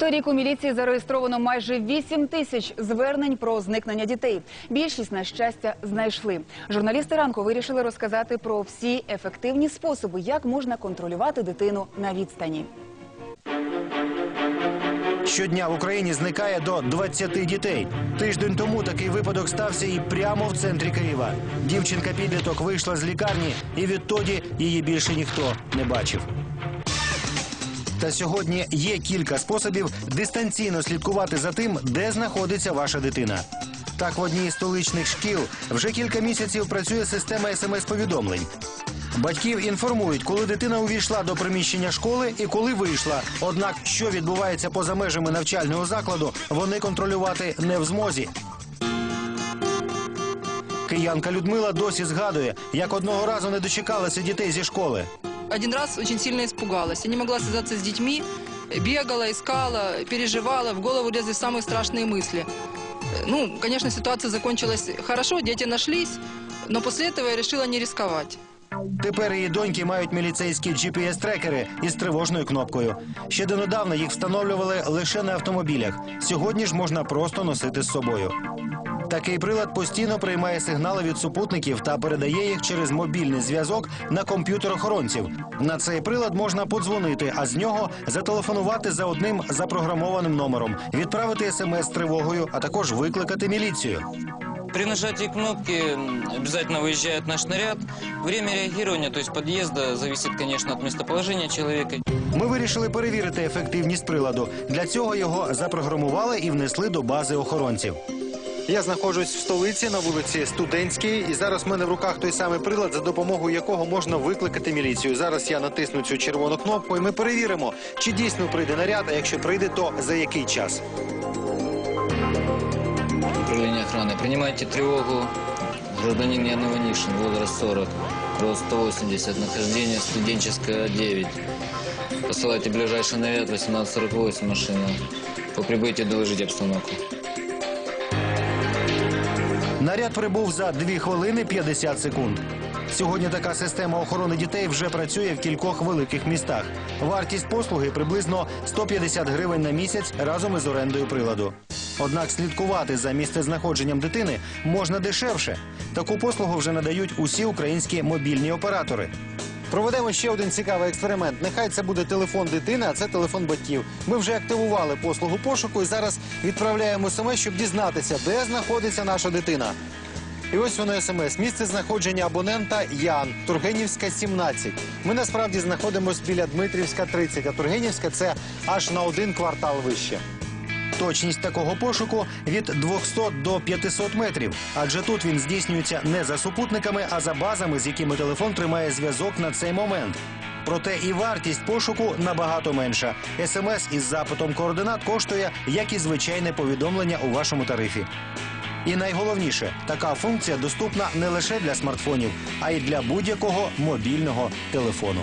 Торік у міліції зареєстровано майже 8 тисяч звернень про зникнення дітей. Більшість, на щастя, знайшли. Журналісти ранку вирішили розказати про всі ефективні способи, як можна контролювати дитину на відстані. Щодня в Україні зникає до 20 дітей. Тиждень тому такий випадок стався і прямо в центрі Києва. Дівчинка підліток вийшла з лікарні, і відтоді її більше ніхто не бачив. Та сьогодні є кілька способів дистанційно слідкувати за тим, де знаходиться ваша дитина. Так, в одній з столичних шкіл вже кілька місяців працює система смс-повідомлень. Батьків інформують, коли дитина увійшла до приміщення школи і коли вийшла. Однак, що відбувається поза межами навчального закладу, вони контролювати не в змозі. Киянка Людмила досі згадує, як одного разу не дочекалася дітей зі школи Один раз очень сильно испугалась. Я не могла связаться с детьми, бегала, искала, переживала, в голову лезли самые страшные мысли. Э, Ну, конечно, ситуация закончилась хорошо, дети нашлись, но после этого я решила не рисковать. Тепер її доньки мають міліцейські GPS-трекери із тривожною кнопкою. Ще донедавна їх встановлювали лише на автомобілях. Сьогодні ж можна просто носити з собою. Такий прилад постійно приймає сигнали від супутників та передає їх через мобільний зв'язок на комп'ютер охоронців. На цей прилад можна подзвонити, а з нього зателефонувати за одним запрограмованим номером, відправити смс тривогою, а також викликати міліцію. При нажатии кнопки обязательно выезжает наш наряд. Время реагирования, то есть подъезда, зависит, конечно, от местоположения человека. Ми вирішили перевірити ефективність приладу. Для цього його запрограмували і внесли до бази охоронців. Я знаходжусь в столиці на вулиці Студентській, і зараз в мене в руках той самий прилад, за допомогою якого можна викликати міліцію. Зараз я натисну цю червону кнопку, і ми перевіримо, чи дійсно прийде наряд, а якщо прийде, то за який час. Управление охраны. Принимайте тревогу. Гражданин Ян Иванишин, возраст 40, рост 180, нахождение студенческая 9. Посылайте ближайший наряд 1848 машина. По прибытии доложите обстановку. Наряд прибув за 2 хвилини 50 секунд. Сьогодні така система охорони дітей вже працює в кількох великих містах. Вартість послуги приблизно 150 гривень на місяць разом із орендою приладу. Однак слідкувати за місцезнаходженням дитини можна дешевше. Таку послугу вже надають усі українські мобільні оператори. Проведемо ще один цікавий експеримент. Нехай це буде телефон дитини, а це телефон батьків. Ми вже активували послугу пошуку і зараз відправляємо смс, щоб дізнатися, де знаходиться наша дитина. І ось воно смс. Місце знаходження абонента Ян, Тургенівська, 17. Ми насправді знаходимося біля Дмитрівська, 30, а Тургенівська це аж на один квартал вище. Точність такого пошуку від 200 до 500 метрів, адже тут він здійснюється не за супутниками, а за базами, з якими телефон тримає зв'язок на цей момент. Проте і вартість пошуку набагато менша. СМС із запитом координат коштує, як і звичайне повідомлення у вашому тарифі. І найголовніше, така функція доступна не лише для смартфонів, а й для будь-якого мобільного телефону.